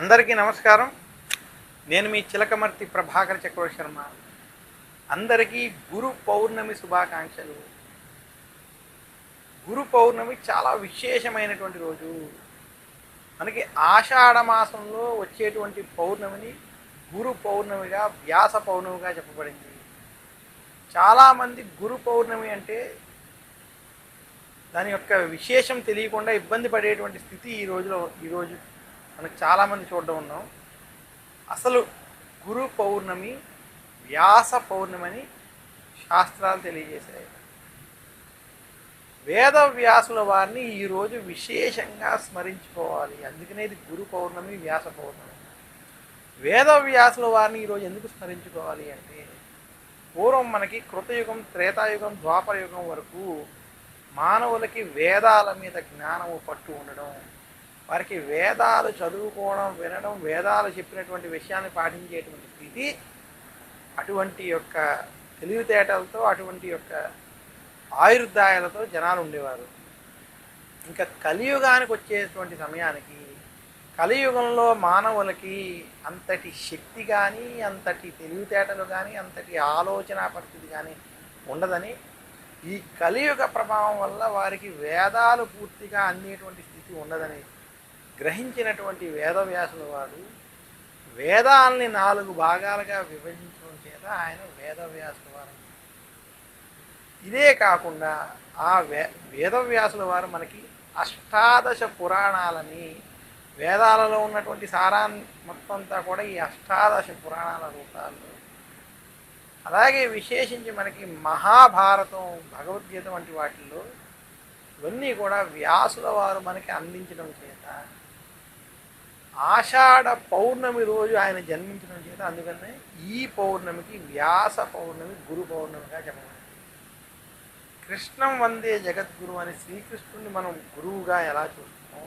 అందరికీ నమస్కారం. నేను మీ చిలకమర్తి ప్రభాకర్ చక్రవర్తి శర్మ. అందరికీ గురు పౌర్ణమి శుభాకాంక్షలు. గురు పౌర్ణమి చాలా విశేషమైనటువంటి రోజు. మనకి ఆషాఢ మాసంలో వచ్చేటువంటి పౌర్ణమిని గురు పౌర్ణమిగా వ్యాస పౌర్ణమిగా చెప్పబడింది. చాలామంది గురు పౌర్ణమి అంటే దాని యొక్క విశేషం తెలియకుండా ఇబ్బంది పడేటువంటి స్థితి ఈ రోజులో ఈరోజు మనకు చాలామంది చూడడం ఉన్నాం. అసలు గురు పౌర్ణమి వ్యాస పౌర్ణమి అని శాస్త్రాలు తెలియజేశాయి. వేద వ్యాసుల వారిని ఈరోజు విశేషంగా స్మరించుకోవాలి. అందుకనే ఇది గురు పౌర్ణమి వ్యాస పౌర్ణమి. వేద వ్యాసుల వారిని ఈరోజు ఎందుకు స్మరించుకోవాలి అంటే పూర్వం మనకి కృతయుగం త్రేతాయుగం ద్వాపరయుగం వరకు మానవులకి వేదాల మీద జ్ఞానము పట్టు ఉండడం వారికి వేదాలు చదువుకోవడం వినడం వేదాలు చెప్పినటువంటి విషయాన్ని పాటించేటువంటి స్థితి అటువంటి యొక్క తెలివితేటలతో అటువంటి యొక్క ఆయుర్దాయాలతో జనాలు ఉండేవారు. ఇంకా కలియుగానికి వచ్చేటువంటి సమయానికి కలియుగంలో మానవులకి అంతటి శక్తి కానీ అంతటి తెలివితేటలు కానీ అంతటి ఆలోచన పరిస్థితి కానీ ఉండదని ఈ కలియుగ ప్రభావం వల్ల వారికి వేదాలు పూర్తిగా అందేటువంటి స్థితి ఉండదని గ్రహించినటువంటి వేదవ్యాసుల వారు వేదాల్ని నాలుగు భాగాలుగా విభజించడం చేత ఆయన వేదవ్యాసుల వారు ఇదే కాకుండా ఆ వే వేదవ్యాసుల వారు మనకి అష్టాదశ పురాణాలని వేదాలలో ఉన్నటువంటి సారాన్ని మొత్తం అంతా కూడా ఈ అష్టాదశ పురాణాల రూపాల్లో. అలాగే విశేషించి మనకి మహాభారతం భగవద్గీత వంటి వాటిల్లో ఇవన్నీ కూడా వ్యాసుల వారు మనకి అందించడం చేత ఆషాఢ పౌర్ణమి రోజు ఆయన జన్మించడం చేత అందుకనే ఈ పౌర్ణమికి వ్యాస పౌర్ణమి గురు పౌర్ణమిగా చెప్పబడింది. కృష్ణం వందే జగద్గురు అని శ్రీకృష్ణుని మనం గురువుగా ఎలా చూస్తామో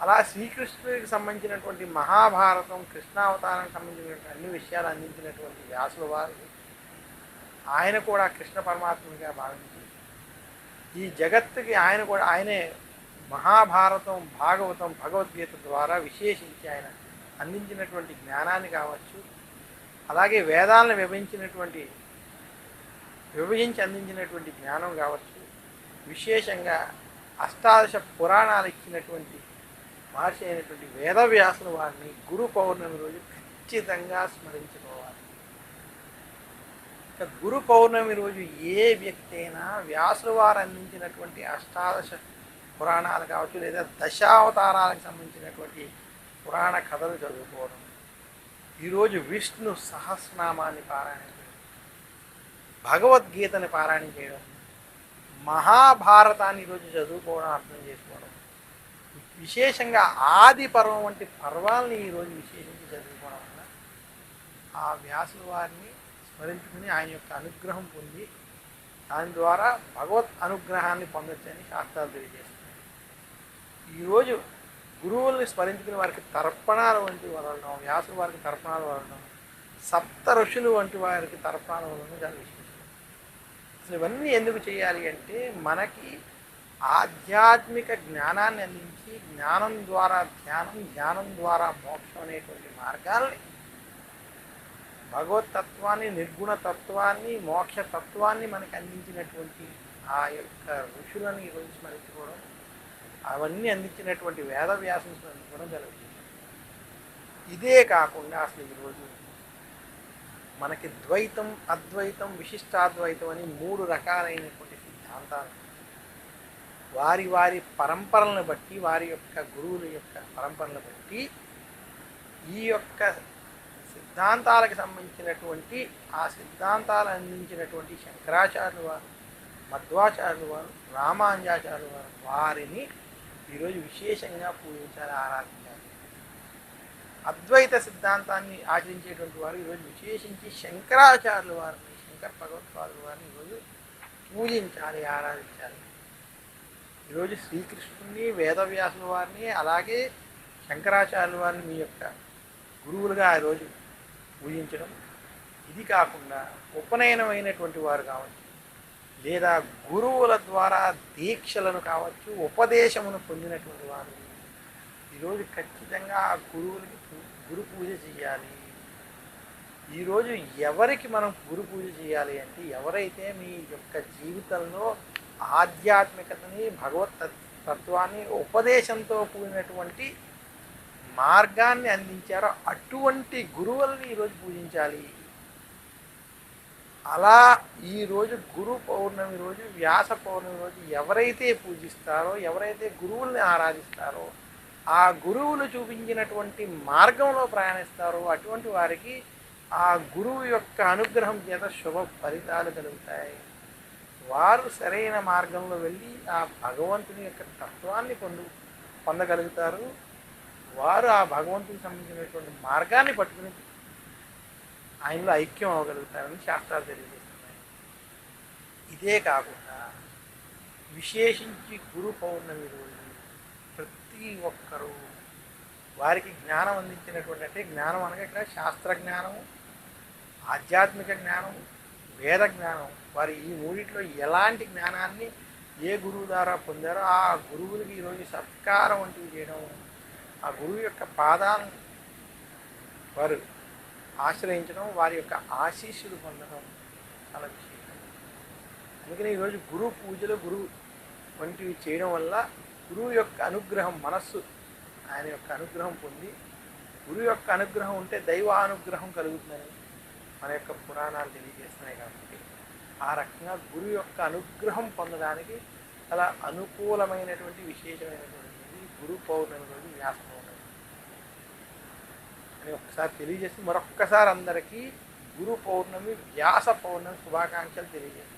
అలా శ్రీకృష్ణుడికి సంబంధించినటువంటి మహాభారతం కృష్ణావతారానికి సంబంధించినటువంటి అన్ని విషయాలు అందించినటువంటి వ్యాసుల వారు ఆయన కూడా కృష్ణ పరమాత్మునిగా భావించి ఈ జగత్తుకి ఆయన కూడా ఆయనే మహాభారతం భాగవతం భగవద్గీత ద్వారా విశేషించి ఆయన అందించినటువంటి జ్ఞానాన్ని కావచ్చు అలాగే వేదాలను విభజించినటువంటి విభజించి అందించినటువంటి జ్ఞానం కావచ్చు విశేషంగా అష్టాదశ పురాణాలు ఇచ్చినటువంటి మహర్షి అయినటువంటి వేదవ్యాసుల వారిని గురు పౌర్ణమి రోజు ఖచ్చితంగా స్మరించుకోవాలి. ఇక గురు పౌర్ణమి రోజు ఏ వ్యక్తి అయినా వ్యాసుల వారు అందించినటువంటి అష్టాదశ పురాణాలు కావచ్చు లేదా దశావతారాలకు సంబంధించినటువంటి పురాణ కథలు చదువుకోవడం. ఈరోజు విష్ణు సహస్రనామాన్ని పారాయణ చేయడం. భగవద్గీతని పారాయణం చేయడం. మహాభారతాన్ని ఈరోజు చదువుకోవడం అర్థం చేసుకోవడం. విశేషంగా ఆది పర్వం వంటి పర్వాలని ఈరోజు విశేషించి చదువుకోవడం వల్ల ఆ వ్యాసుల వారిని స్మరించుకుని ఆయన యొక్క అనుగ్రహం పొంది దాని ద్వారా భగవత్ అనుగ్రహాన్ని పొందొచ్చని శాస్త్రాలు తెలియజేస్తున్నాయి. ఈరోజు గురువుల్ని స్మరించుకుని వారికి తర్పణాలు వంటి వదలడం వ్యాసుల వారికి తర్పణాలు వదలడం సప్త ఋషులు వంటి వారికి తర్పణాలు వదలడం చాలా విశేషం. అసలు ఇవన్నీ ఎందుకు చేయాలి అంటే మనకి ఆధ్యాత్మిక జ్ఞానాన్ని అందించి జ్ఞానం ద్వారా ధ్యానం ధ్యానం ద్వారా మోక్షం అనేటువంటి మార్గాల్ని భగవతత్వాన్ని నిర్గుణ తత్వాన్ని మోక్ష తత్వాన్ని మనకి అందించినటువంటి ఆ యొక్క ఋషులను ఈరోజు స్మరించుకోవడం అవన్నీ అందించినటువంటి వేదవ్యాసం స్మరించుకోవడం జరుగుతుంది. ఇదే కాకుండా అసలు ఈరోజు మనకి ద్వైతం అద్వైతం విశిష్టాద్వైతం అని మూడు రకాలైనటువంటి సిద్ధాంతాలు. వారి వారి పరంపరలను బట్టి వారి యొక్క గురువుల యొక్క పరంపరలను బట్టి ఈ యొక్క సిద్ధాంతాలకు సంబంధించినటువంటి ఆ సిద్ధాంతాలు అందించినటువంటి శంకరాచార్యులు వారు మధ్వాచార్యులు వారు రామాంజాచార్యులు వారు వారిని ఈరోజు విశేషంగా పూజించాలి ఆరాధించాలి. అద్వైత సిద్ధాంతాన్ని ఆచరించేటువంటి వారు ఈరోజు విశేషించి శంకరాచార్యుల వారిని శంకర భగవత్పాదుల వారిని ఈరోజు పూజించాలి ఆరాధించాలి. ఈరోజు శ్రీకృష్ణుని వేదవ్యాసుల వారిని అలాగే శంకరాచార్యుల వారిని మీ యొక్క గురువులుగా ఆ రోజు పూజించడం. ఇది కాకుండా ఉపనయనమైనటువంటి వారు కావచ్చు. లేదా గురువుల ద్వారా దీక్షలను కావచ్చు ఉపదేశమును పొందినటువంటి వారు. ఈరోజు ఖచ్చితంగా ఆ గురువులకి గురు పూజ చేయాలి. ఈరోజు ఎవరికి మనం గురు పూజ చేయాలి అంటే ఎవరైతే మీ యొక్క జీవితంలో ఆధ్యాత్మికతని భగవత్ తత్వాన్ని ఉపదేశంతో కూడినటువంటి మార్గాన్ని అందించారో అటువంటి గురువుల్ని ఈరోజు పూజించాలి. అలా ఈరోజు గురు పౌర్ణమి రోజు వ్యాస పౌర్ణమి రోజు ఎవరైతే పూజిస్తారో ఎవరైతే గురువుల్ని ఆరాధిస్తారో ఆ గురువులు చూపించినటువంటి మార్గంలో ప్రయాణిస్తారో అటువంటి వారికి ఆ గురువు యొక్క అనుగ్రహం చేత శుభ ఫలితాలు కలుగుతాయి. వారు సరైన మార్గంలో వెళ్ళి ఆ భగవంతుని యొక్క తత్వాన్ని పొందు పొందగలుగుతారు. వారు ఆ భగవంతునికి సంబంధించినటువంటి మార్గాన్ని పట్టుకుని ఆయనలో ఐక్యం అవ్వగలుగుతారని శాస్త్రాలు తెలియజేస్తున్నాయి. ఇదే కాకుండా విశేషించి గురు పౌర్ణమి రోజు ప్రతి ఒక్కరూ వారికి జ్ఞానం అందించినటువంటి అంటే జ్ఞానం అనగా ఇక్కడ శాస్త్ర జ్ఞానం ఆధ్యాత్మిక జ్ఞానం వేద జ్ఞానం వారి ఈ మూడిట్లో ఎలాంటి జ్ఞానాన్ని ఏ గురువు ద్వారా పొందారో ఆ గురువులకి ఈరోజు సత్కారం వంటివి చేయడం. ఆ గురువు యొక్క పాదాలను వారు ఆశ్రయించడం వారి యొక్క ఆశీస్సులు పొందడం చాలా విశేషం. అందుకని ఈరోజు గురు పూజలు గురువు వంటివి చేయడం వల్ల గురువు యొక్క అనుగ్రహం మనస్సు ఆయన యొక్క అనుగ్రహం పొంది గురువు యొక్క అనుగ్రహం ఉంటే దైవ అనుగ్రహం కలుగుతుందని మన యొక్క పురాణాలు తెలియజేస్తున్నాయి కాబట్టి ఆ రకంగా గురువు యొక్క అనుగ్రహం పొందడానికి చాలా అనుకూలమైనటువంటి విశేషమైనటువంటి గురు పౌర్ణమి రోజు వ్యాస పౌర్ణమి. అని ఒకసారి తెలియజేసి మరొక్కసారి అందరికీ గురు పౌర్ణమి వ్యాస పౌర్ణమి శుభాకాంక్షలు తెలియజేస్తున్నాను